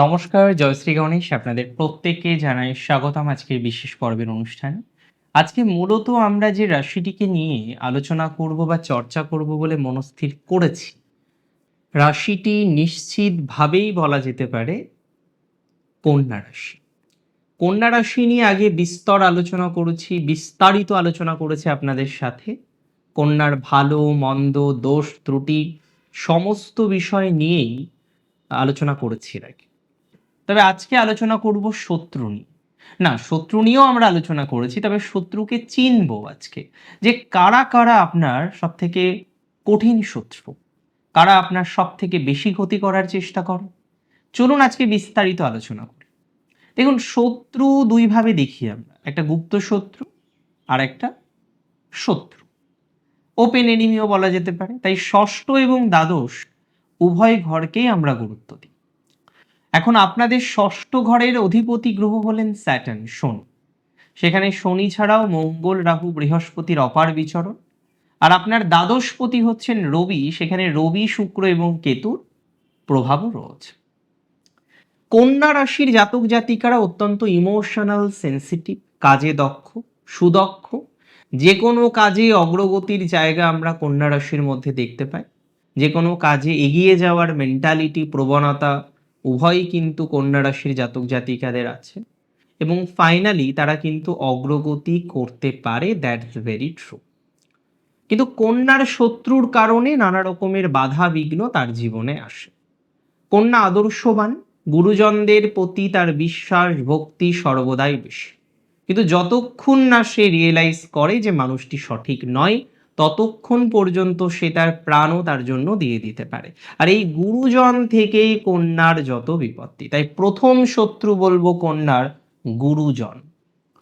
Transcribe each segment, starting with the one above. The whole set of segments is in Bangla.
নমস্কার, জয়শ্রী গণেশ আপনাদের প্রত্যেককে জানাই স্বাগতম আজকের বিশেষ পর্বের অনুষ্ঠানে। আজকে মূলত আমরা যে রাশিটিকে নিয়ে আলোচনা করব বা চর্চা করব বলে মনস্থির করেছি, রাশিটি নিশ্চিতভাবেই বলা যেতে পারে কন্যা রাশি। কন্যা রাশি নিয়ে আগে বিস্তর আলোচনা করেছি, বিস্তারিত আলোচনা করেছি আপনাদের সাথে। কন্যার ভালো, মন্দ, দোষ, ত্রুটি সমস্ত বিষয় নিয়েই আলোচনা করেছি এর আগে। তবে আজকে আলোচনা করব শত্রু নিয়ে। না, শত্রু নিয়েও আমরা আলোচনা করেছি, তবে শত্রুকে চিনবো আজকে। যে কারা কারা আপনার সব থেকে কঠিন শত্রু? কারা আপনার সব থেকে বেশি ক্ষতি করার চেষ্টা করে? চলুন আজকে বিস্তারিত আলোচনা করি। দেখুন, শত্রু দুইভাবে দেখি আমরা। একটা গুপ্ত শত্রু, আর একটা শত্রু। ওপেন এনিমিও বলা যেতে পারে। তাই ষষ্ঠ এবং দ্বাদশ উভয় ঘরকেই আমরা গুরুত্ব দিই। এখন আপনাদের ষষ্ঠ ঘরের অধিপতি গ্রহ হলেন স্যাটার্ন, শনি। সেখানে শনি ছাড়াও মঙ্গল, রাহু, বৃহস্পতির অপার বিচরণ। আর আপনার দ্বাদশপতি হচ্ছেন রবি, সেখানে রবি, শুক্র এবং কেতুর প্রভাবও রয়েছে। কন্যা রাশির জাতক জাতিকারা অত্যন্ত ইমোশনাল, সেন্সিটিভ, কাজে দক্ষ, সুদক্ষ। যে কোনো কাজে অগ্রগতির জায়গা আমরা কন্যা রাশির মধ্যে দেখতে পাই। যে কোনো কাজে এগিয়ে যাওয়ার মেন্টালিটি প্রবণতা উভয়ই কিন্তু কন্যা রাশির জাতক জাতিকাদের আছে। এবং ফাইনালি তারা কিন্তু অগ্রগতি করতে পারে দ্যাটস ভেরি ট্রু কিন্তু কন্যার শত্রুর কারণে নানা রকমের বাধা বিঘ্ন তার জীবনে আসে। কন্যা আদর্শবান, গুরুজনদের প্রতি তার বিশ্বাস, ভক্তি সর্বদাই বেশি। কিন্তু যতক্ষণ না সে রিয়েলাইজ করে যে মানুষটি সঠিক নয় ততক্ষণ পর্যন্ত সে তার প্রাণও তার জন্য দিয়ে দিতে পারে। আর এই গুরুজন থেকেই কন্যার যত বিপত্তি, তাই প্রথম শত্রু বলব কন্যার গুরুজন।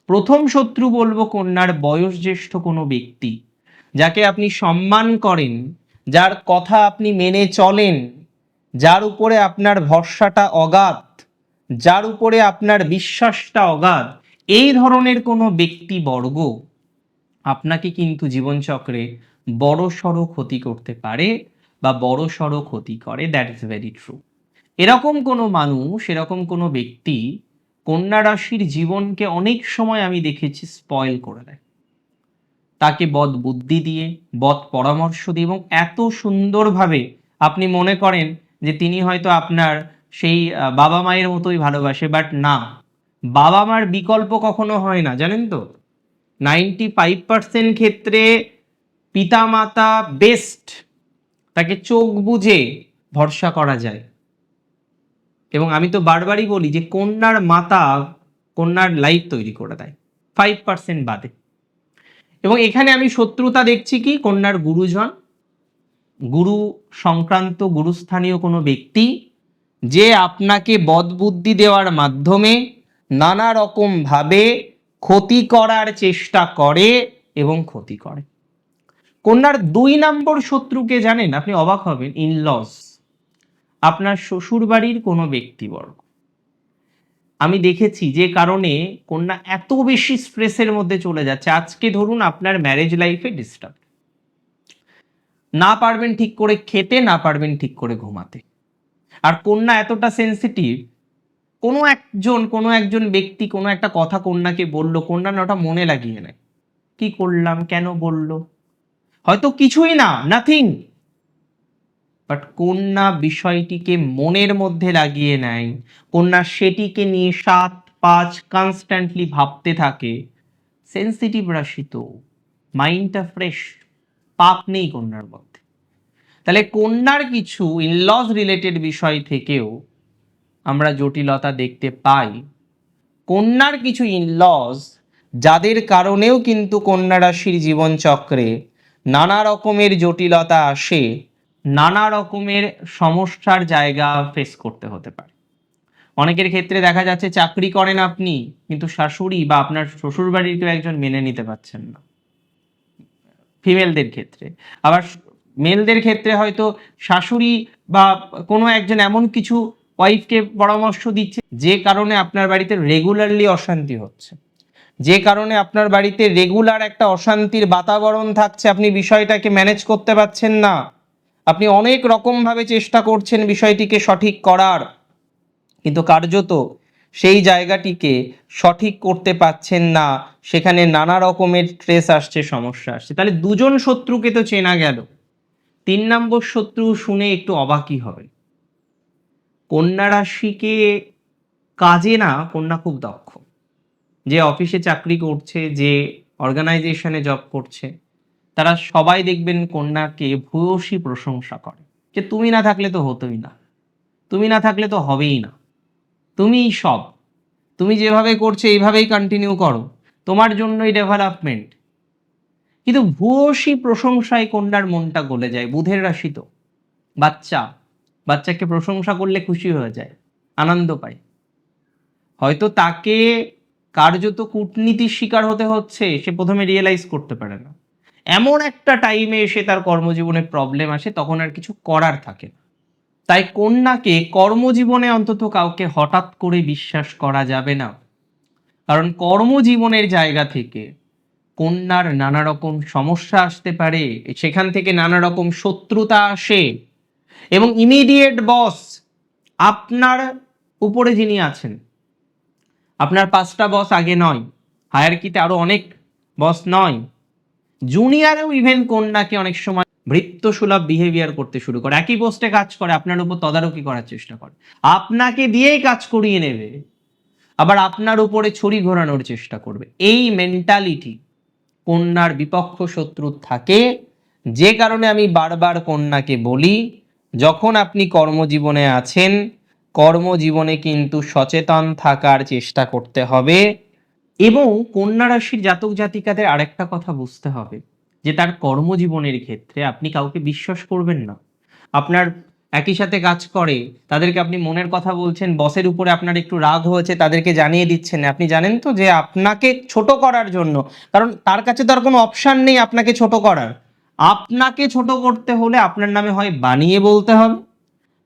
প্রথম শত্রু বলব কন্যার বয়োজ্যেষ্ঠ কোনো ব্যক্তি, যাকে আপনি সম্মান করেন, যার কথা আপনি মেনে চলেন, যার উপরে আপনার ভরসাটা অগাধ, যার উপরে আপনার বিশ্বাসটা অগাধ, এই ধরনের কোনো ব্যক্তিবর্গ আপনাকে কিন্তু জীবনচক্রে বড় সড়ো ক্ষতি করতে পারে বা বড় সড়ো ক্ষতি করে দ্যাট ইজ ভেরি ট্রু এরকম কোনো মানুষ, এরকম কোনো ব্যক্তি কন্যা রাশির জীবনকে অনেক সময় আমি দেখেছি স্পয়েল করে দেয়। তাকে বদ বুদ্ধি দিয়ে, বদ পরামর্শ দিয়ে এবং এত সুন্দরভাবে আপনি মনে করেন যে তিনি হয়তো আপনার সেই বাবা মায়ের মতোই ভালোবাসে বাট না। বাবা মার বিকল্প কখনো হয় না, জানেন তো? নাইনটি ফাইভ পার্সেন্ট ক্ষেত্রে পিতামাতা বেস্ট, তাকে চোখ বুঝে ভরসা করা যায়। এবং আমি তো বারবারই বলি যে কন্যার মাতা কন্যার লাইফ তৈরি করে দেয়, ফাইভ পার্সেন্ট বাদে। এবং এখানে আমি শত্রুতা দেখছি কি, কন্যার গুরুজন, গুরু সংক্রান্ত গুরুস্থানীয় কোনো ব্যক্তি যে আপনাকে বদবুদ্ধি দেওয়ার মাধ্যমে নানা রকম ভাবে ক্ষতি করার চেষ্টা করে এবং ক্ষতি করে। কন্যার দুই নম্বর শত্রুকে জানেন, আপনি অবাক হবেন ইনলস আপনার শ্বশুর বাড়ির কোনো ব্যক্তিবর্গ। আমি দেখেছি যে কারণে কন্যা এত বেশি স্ট্রেসের মধ্যে চলে যাচ্ছে। আজকে ধরুন আপনার ম্যারেজ লাইফে ডিস্টার্ব না পারবেন ঠিক করে খেতে, না পারবেন ঠিক করে ঘুমাতে। আর কন্যা এতটা সেন্সিটিভ কোনো একজন কোনো একজন ব্যক্তি, কোনো একটা কথা কন্যাকে বলল, কন্যা ওটা মনে লাগিয়ে নেয়। কি করলাম? কেন বলল? হয়তো কিছুই না নাথিং বাট কন্যা বিষয়টিকে মনের মধ্যে লাগিয়ে নেয়। কন্যা সেটিকে নিয়ে সাত, পাঁচ কনস্ট্যান্টলি ভাবতে থাকে। সেন্সিটিভ রাশি তো। মাইন্ডটা ফ্রেশ পাপ নেই কন্যার মধ্যে। তাহলে কন্যার কিছু ইনলস রিলেটেড বিষয় থেকেও আমরা জটিলতা দেখতে পাই। কন্যার কিছু ইনলস যাদের কারণেও কিন্তু কন্যা রাশির জীবনচক্রে নানা রকমের জটিলতা আসে, নানা রকমের সমস্যার জায়গা ফেস করতে হতে পারে। অনেকের ক্ষেত্রে দেখা যাচ্ছে চাকরি করেন আপনি, কিন্তু শাশুড়ি বা আপনার শ্বশুর বাড়ির কেউ একজন মেনে নিতে পারছেন না। ফিমেলদের ক্ষেত্রে। আবার মেলদের ক্ষেত্রে হয়তো শাশুড়ি বা কোনো একজন এমন কিছু ওয়াইফকে পরামর্শ দিচ্ছে, যে কারণে আপনার বাড়িতে রেগুলারলি অশান্তি হচ্ছে। যে কারণে আপনার বাড়িতে রেগুলার একটা অশান্তির বাতাবরণ থাকছে, আপনি বিষয়টাকে ম্যানেজ করতে পারছেন না। আপনি অনেক রকমভাবে চেষ্টা করছেন বিষয়টিকে সঠিক করার, কিন্তু কার্যত সেই জায়গাটিকে সঠিক করতে পাচ্ছেন না, সেখানে নানা রকমের স্ট্রেস আসছে, সমস্যা আসছে। তাহলে দুজন শত্রুকে তো চেনা গেল। তিন নম্বর শত্রু শুনে একটু অবাকই হবে কন্যা রাশিকে কাজে না কন্যা খুব দক্ষ। যে অফিসে চাকরি করছে, যে অর্গানাইজেশনে জব করছে, তারা সবাই দেখবেন কন্যাকে ভূয়সী প্রশংসা করে। যে তুমি না থাকলে তো হতোই না, তুমি না থাকলে তো হবেই না। তুমিই সব, তুমি যেভাবে করছ এইভাবেই কন্টিনিউ করো, তোমার জন্যই ডেভেলপমেন্ট কিন্তু ভূয়সী প্রশংসায় কন্যার মনটা গলে যায়, বুধের রাশি তো, বাচ্চা। বাচ্চাকে প্রশংসা করলে খুশি হয়ে যায়, আনন্দ পায়। হয়তো তাকে কার্যত কূটনীতির শিকার হতে হচ্ছে, সে প্রথমে রিয়েলাইজ করতে পারে না। এমন একটা টাইমে এসে তার কর্মজীবনে প্রবলেম আসে, তখন আর কিছু করার থাকে না। তাই কন্যাকে কর্মজীবনে অন্তত কাউকে হঠাৎ করে বিশ্বাস করা যাবে না। কারণ কর্মজীবনের জায়গা থেকে কন্যার নানা রকম সমস্যা আসতে পারে, সেখান থেকে নানা রকম শত্রুতা আসে। এবং ইমিডিয়েট বস আপনার উপরে যিনি আছেন, আপনার পাঁচটা বস আগে নয় হায়ারকিতে আরও অনেক বস নয় জুনিয়রেও ইভেন কন্যাকে অনেক সময় ভৃত্যসুলভ বিহেভিয়ার করতে শুরু করে, একই পোস্টে কাজ করে, আপনার উপর তদারকি করার চেষ্টা করে। আপনাকে দিয়েই কাজ করিয়ে নেবে, আবার আপনার উপরে ছড়ি ঘোরানোর চেষ্টা করবে। এই মেন্টালিটি কন্যার বিপক্ষ শত্রু থাকে, যে কারণে আমি বারবার কন্যাকে বলি যখন আপনি কর্মজীবনে আছেন, কর্মজীবনে কিন্তু সচেতন থাকার চেষ্টা করতে হবে এবং কন্যা রাশির জাতক জাতিকাদের আরেকটা কথা বুঝতে হবে, যে তার কর্মজীবনের ক্ষেত্রে আপনি কাউকে বিশ্বাস করবেন না। আপনার একই সাথে কাজ করে, তাদেরকে আপনি মনের কথা বলছেন, বসের উপরে আপনার একটু রাগ হয়েছে, তাদেরকে জানিয়ে দিচ্ছেন। আপনি জানেন তো যে আপনাকে ছোট করার জন্য, কারণ তার কাছে তো আর কোনো অপশান নেই আপনাকে ছোট করার। আপনাকে ছোট করতে হলে আপনার নামে হয় বানিয়ে বলতে হবে।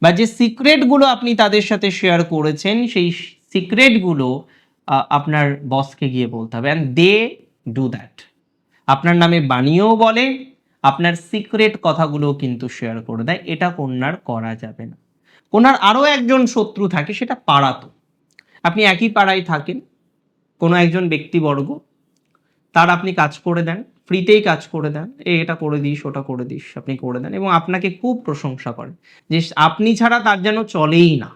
বা যে সিক্রেটগুলো আপনি তাদের সাথে শেয়ার করেছেন, সেই সিক্রেটগুলো আপনার বসকে গিয়ে বলতে হবে। অ্যান্ড দে ডু দ্যাট আপনার নামে বানিয়েও বলে, আপনার সিক্রেট কথাগুলো কিন্তু শেয়ার করে দেয়। এটা কন্যার করা যাবে না। কন্যার আরও একজন শত্রু থাকে, সেটা পাড়াতো। আপনি একই পাড়ায় থাকেন, কোনো একজন ব্যক্তিবর্গ, তার আপনি কাজ করে দেন। ফ্রিতেই কাজ করে দেন এটা করে দিস, ওটা করে দিস, আপনি করে দেন এবং আপনাকে খুব প্রশংসা করেন। যে আপনি ছাড়া তার যেন চলেই না।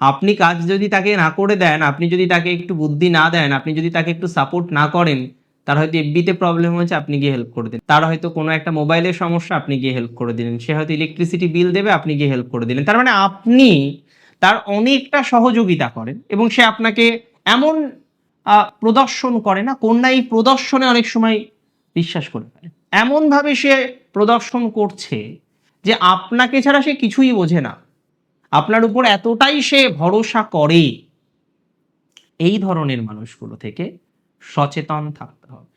আপনি কাজ যদি তাকে না করে দেন, আপনি যদি তাকে একটু বুদ্ধি না দেন, আপনি যদি তাকে একটু সাপোর্ট না করেন, তার হয়তো এফবিতে প্রবলেম হয়েছে, আপনি গিয়ে হেল্প করে দিন তার হয়তো কোনো একটা মোবাইলের সমস্যা, আপনি গিয়ে হেল্প করে দিলেন। সে হয়তো ইলেকট্রিসিটি বিল দেবে, আপনি গিয়ে হেল্প করে দিলেন। তার মানে আপনি তার অনেকটা সহযোগিতা করেন এবং সে আপনাকে এমন প্রদর্শন করে না কন্যা এই প্রদর্শনে অনেক সময় বিশ্বাস করে ফেলে। এমনভাবে সে প্রদর্শন করছে যে আপনাকে ছাড়া সে কিছুই বোঝে না। আপনার উপর এতটাই সে ভরসা করে। এই ধরনের মানুষগুলো থেকে সচেতন থাকতে হবে।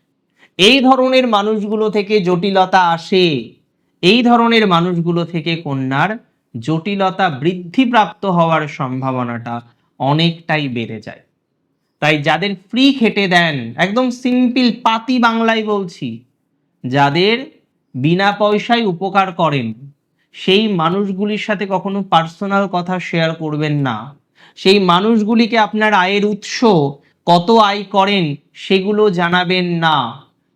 এই ধরনের মানুষগুলো থেকে জটিলতা আসে। এই ধরনের মানুষগুলো থেকে কন্যার জটিলতা বৃদ্ধিপ্রাপ্ত হওয়ার সম্ভাবনাটা অনেকটাই বেড়ে যায়। তাই যাদের ফ্রি খেটে দেন, একদম সিম্পল পাতি বাংলায় বলছি, যাদের বিনা পয়সায় উপকার করেন, সেই মানুষগুলির সাথে কখনো পার্সোনাল কথা শেয়ার করবেন না। সেই মানুষগুলিকে আপনার আয়ের উৎস কত আয় করেন, সেগুলো জানাবেন না।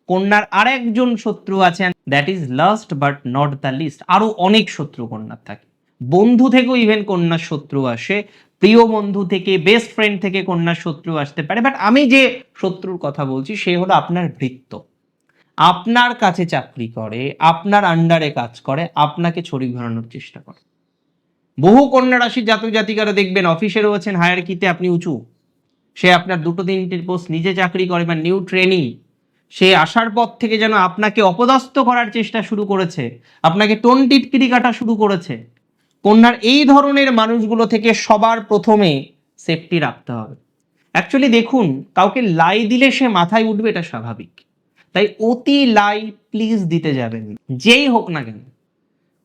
কন্যার আরেকজন শত্রু আছেন that is last but not the least আরও অনেক শত্রু কন্যার থাকে। বন্ধু থেকেও ইভেন কন্যার শত্রু আসে প্রিয় বন্ধু থেকে বেস্ট ফ্রেন্ড থেকে কন্যার শত্রু আসতে পারে। বাট আমি যে শত্রুর কথা বলছি, সে হলো আপনার বৃত্ত। আপনার কাছে চাকরি করে, আপনার আন্ডারে কাজ করে, আপনাকে ছড়ি ঘোরানোর চেষ্টা করে। বহু কন্যা রাশির জাতক জাতিকারা দেখবেন অফিসে রয়েছেন হায়ার কিতে আপনি উঁচু। সে আপনার দুটো তিনটে পোস্ট নিজে চাকরি করে বা নিউ ট্রেনিং সে আসার পর থেকে যেন আপনাকে অপদস্থ করার চেষ্টা শুরু করেছে। আপনাকে টোন টিটকিরি কাটা শুরু করেছে। কন্যার এই ধরনের মানুষগুলো থেকে সবার প্রথমে সেফটি রাখতে হবে। অ্যাকচুয়ালি দেখুন, কাউকে লাই দিলে সে মাথায় উঠবে, এটা স্বাভাবিক। তাই অতি লাই প্লিজ দিতে যাবেন যেই হোক না কেন,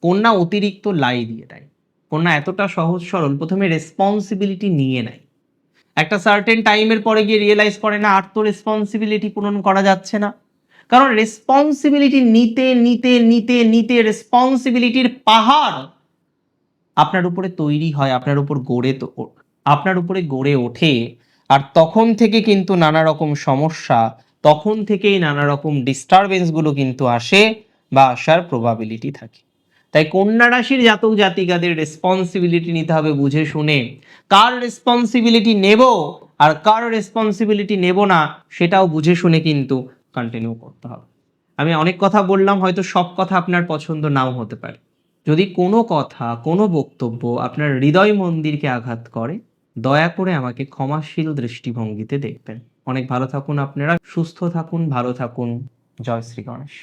কন্যা অতিরিক্ত লাই দিয়ে দেয়। কন্যা এতটা সহজ সরল, প্রথমে রেসপন্সিবিলিটি নিয়ে নেয়। একটা সার্টেন টাইমের পরে গিয়ে রিয়েলাইজ করে না, আর তো রেসপন্সিবিলিটি পূরণ করা যাচ্ছে না। কারণ রেসপন্সিবিলিটি নিতে নিতে নিতে নিতে রেসপন্সিবিলিটির পাহাড় আপনার উপরে তৈরি হয়, আপনার উপর গড়ে তো, আপনার উপরে গড়ে ওঠে। আর তখন থেকে কিন্তু নানা রকম সমস্যা, তখন থেকেই নানা রকম ডিস্টারবেন্সগুলো কিন্তু আসে বা আসার প্রবাবিলিটি থাকে। তাই কন্যা রাশির জাতক জাতিকাদের রেসপন্সিবিলিটি নিতে হবে বুঝে শুনে। কার রেসপন্সিবিলিটি নেব আর কার রেসপন্সিবিলিটি নেব না, সেটাও বুঝে শুনে কিন্তু কন্টিনিউ করতে হবে। আমি অনেক কথা বললাম, হয়তো সব কথা আপনার পছন্দ নাও হতে পারে। যদি কোনো কথা, কোনো বক্তব্য আপনার হৃদয় মন্দিরকে আঘাত করে, দয়া করে আমাকে ক্ষমাশীল দৃষ্টিভঙ্গিতে দেখবেন। অনেক ভালো থাকুন আপনারা, সুস্থ থাকুন, ভালো থাকুন। জয় শ্রী গণেশ।